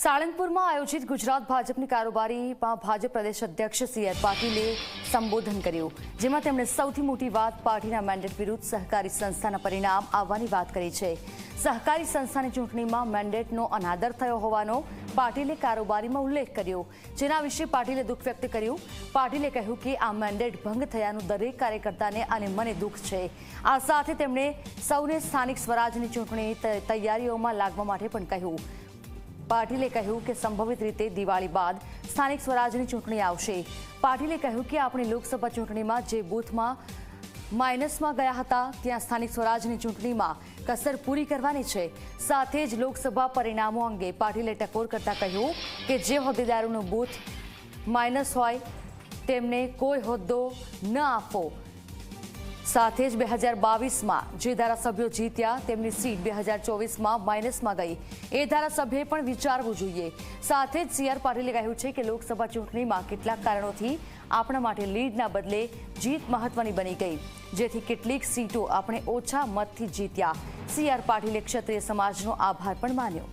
સાળંગપુરમાં આયોજિત ગુજરાત ભાજપની કારોબારીમાં ભાજપ પ્રદેશ અધ્યક્ષ સી આર પાટીલે સંબોધન કર્યું, જેમાં તેમણે સૌથી મોટી વાત પાર્ટીના મેન્ડેટ વિરુદ્ધ સહકારી સંસ્થાના પરિણામ આવવાની વાત કરી છે. સહકારી સંસ્થાની ચૂંટણીમાં મેન્ડેટનો અનાદર થયો હોવાનો પાટીલે કારોબારીમાં ઉલ્લેખ કર્યો. જેના વિશે પાટીલે દુઃખ વ્યક્ત કર્યું. પાટીલે કહ્યું કે આ મેન્ડેટ ભંગ થયાનું દરેક કાર્યકર્તાને અને મને દુઃખ છે. આ સાથે તેમણે સૌને સ્થાનિક સ્વરાજની ચૂંટણી તૈયારીઓમાં લાગવા માટે પણ કહ્યું. પાટીલે કહ્યું કે સંભવિત રીતે દિવાળી બાદ સ્થાનિક સ્વરાજની ચૂંટણી આવશે. પાટીલે કહ્યું કે આપણી લોકસભા ચૂંટણીમાં જે બૂથમાં માઇનસમાં ગયા હતા, ત્યાં સ્થાનિક સ્વરાજની ચૂંટણીમાં કસર પૂરી કરવાની છે. સાથે જ લોકસભા પરિણામો અંગે પાટીલે ટકોર કરતા કહ્યું કે જે હોદ્દેદારોનું બૂથ માઇનસ હોય, તેમને કોઈ હોદ્દો ન આપવો સાથે જ બે હજાર બાવીસમાં જે ધારાસભ્યો જીત્યા, તેમની સીટ બે હજાર ચોવીસમાં માઇનસમાં ગઈ. એ ધારાસભ્યએ પણ વિચારવું જોઈએ. સાથે જ સીઆર પાટીલે કહ્યું છે કે લોકસભા ચૂંટણીમાં કેટલાક કારણોથી આપણા માટે લીડના બદલે જીત મહત્વની બની ગઈ. જેથી કેટલીક સીટો આપણે ઓછા મતથી જીત્યા. સીઆર પાટીલે ક્ષત્રિય સમાજનો આભાર પણ માન્યો.